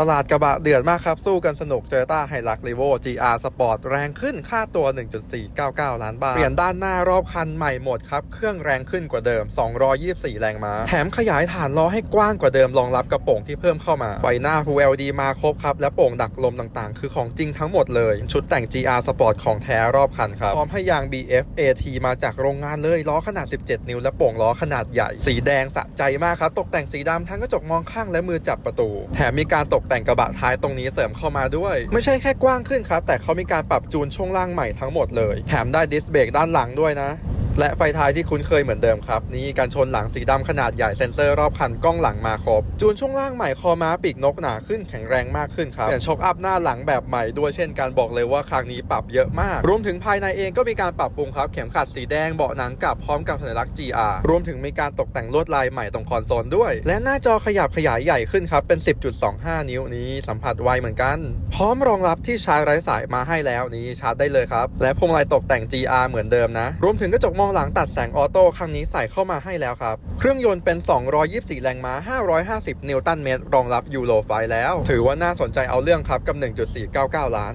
ตลาดกระบะเดือดมากครับ สู้กันสนุก Toyota h i l u x r e v o GR Sport แรงขึ้นค่าตัว 1.499 ล้านบาท เปลี่ยนด้านหน้ารอบคันใหม่หมดครับ เครื่องแรงขึ้นกว่าเดิม 224 แรงม้า แถมขยายฐานล้อให้กว้างกว่าเดิมรองรับกระโปรงที่เพิ่มเข้ามา ไฟหน้า Full LED มาครบครับ และโป่งดักลมต่างๆ คือของจริงทั้งหมดเลย ชุดแต่ง GR Sport ของแท้รอบคันครับพร้อมให้ยาง BF AT มาจากโรงงานเลยล้อขนาด 17 นิ้ว และโป่งล้อขนาดใหญ่ สีแดงสะใจมากครับตกแต่งสีดำทั้งกระจกมองข้างและมือจับประตู แถมมีการตกแต่งกระบะท้ายตรงนี้เสริมเข้ามาด้วย ไม่ใช่แค่กว้างขึ้นครับ แต่เขามีการปรับจูนช่วงล่างใหม่ทั้งหมดเลย แถมได้ดิสเบรกด้านหลังด้วยนะ และไฟท้ายที่คุ้นเคยเหมือนเดิมครับ นี่การชนหลังสีดำขนาดใหญ่เซ็นเซอร์รอบคันกล้องหลังมาครบ จูนช่วงล่างใหม่คอม้าปีกนกหนาขึ้นแข็งแรงมากขึ้นครับเปลี่ยนช็อคอัพหน้าหลังแบบใหม่ด้วยเช่นการบอกเลยว่าครั้งนี้ปรับเยอะมาก รวมถึงภายในเองก็มีการปรับปรุงครับ เข็มขัดสีแดงเบาะหนังกับพร้อมกับสัญลักษณ์ GR รวมถึงมีการตกแต่งลวดลายใหม่ตรงคอนโซลด้วย และหน้าจอขยับขยายใหญ่ขึ้นครับเป็น 10.25 นิ้วนี้สัมผัสไวเหมือนกัน พร้อมรองรับที่ชาร์จไร้สายมาให้แล้วนี้ชาร์จได้เลยครับและพวงมาลัยตกแต่ง GR เหมือนเดิมนะ รวมถึงกระจกมองหลังตัดแสงออโต้ครั้งนี้ใส่เข้ามาให้แล้วครับ เครื่องยนต์เป็น 224 แรงม้า 550 นิวตันเมตร รองรับยูโรไฟแล้ว ถือว่าน่าสนใจเอาเรื่องครับกับ 1.499 ล้าน